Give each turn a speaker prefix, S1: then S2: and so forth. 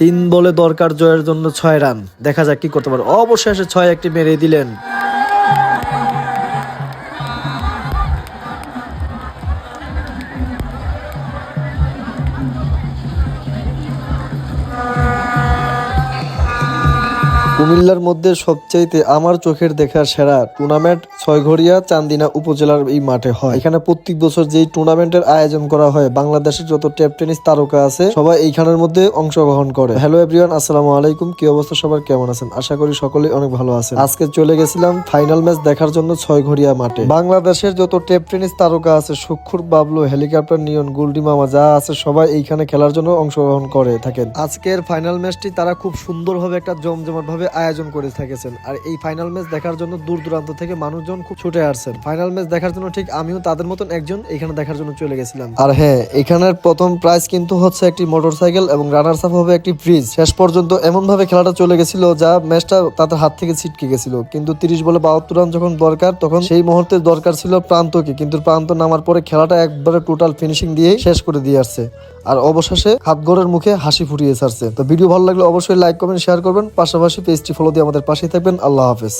S1: তিন বলে দরকার জয়ের জন্য ছয় রান। দেখা যাক কি করতে পারে। অবশেষে ছয় একটি মেরে দিলেন কুমিল্লার মধ্যে সবচাইতে আমার চোখের দেখা সেরা টুর্নামেন্ট ছয়ঘরিয়া চান্দিনা উপজেলার এই মাঠে হয়। এখানে প্রত্যেক বছর যেই টুর্নামেন্টের আয়োজন করা হয়, বাংলাদেশের যত টেপ টেনিস তারকা আছে, সবাই এইখানের মধ্যে অংশগ্রহণ করে। হ্যালো এভরিওয়ান আসসালামু আলাইকুম। কি অবস্থা? সবার কেমন আছেন? আশা করি সকলেই অনেক ভালো আছেন। আজকে চলে গেছিলাম ফাইনাল ম্যাচ দেখার জন্য ছয়ঘরিয়া মাঠে। বাংলাদেশের যত টেপ টেনিস তারকা আছে সুক্ষুর বাবলু, হেলিকপ্টার, নিয়ন গুলডি মামা যা আছে, সবাই এইখানে খেলার জন্য অংশগ্রহণ করে থাকেন। আজকের ফাইনাল ম্যাচটি তারা খুব সুন্দরভাবে একটা জমজমাট ভাবে আয়োজন করে থাকেছেন। আর এই ফাইনাল ম্যাচ দেখার জন্য দূর দূরান্ত থেকে মানুষজন খুব ছুটে আসছেন। ফাইনাল ম্যাচ দেখার জন্য ঠিক আমিও তাদের মতন একজন এখানে দেখার জন্য চলে গেছিলাম। আর হ্যাঁ এখানের প্রথম প্রাইজ কিন্তু হচ্ছে একটি মোটরসাইকেল এবং রানার্স আপ হবে একটি ফ্রিজ শেষ পর্যন্ত এমন ভাবে খেলাটা চলে গেছিল যা ম্যাচটা তাদের হাত থেকে ছিটকে গেছিল। কিন্তু তিরিশ বলে বাহাত্তর রান যখন দরকার, তখন সেই মুহূর্তে দরকার ছিল প্রান্তকে। কিন্তু প্রান্ত নামার পরে খেলাটা একবারে টোটাল ফিনিশিং দিয়ে শেষ করে দিয়ে আসছে। আর অবশেষে হাতগড়ের মুখে হাসি ফুটিয়ে ছাড়ছে। তো ভিডিও ভালো লাগলে অবশ্যই লাইক করবেন শেয়ার করবেন। পাশাপাশি পেজটি ফলো দিয়ে আমাদের পাশেই থাকবেন। আল্লাহ হাফেজ।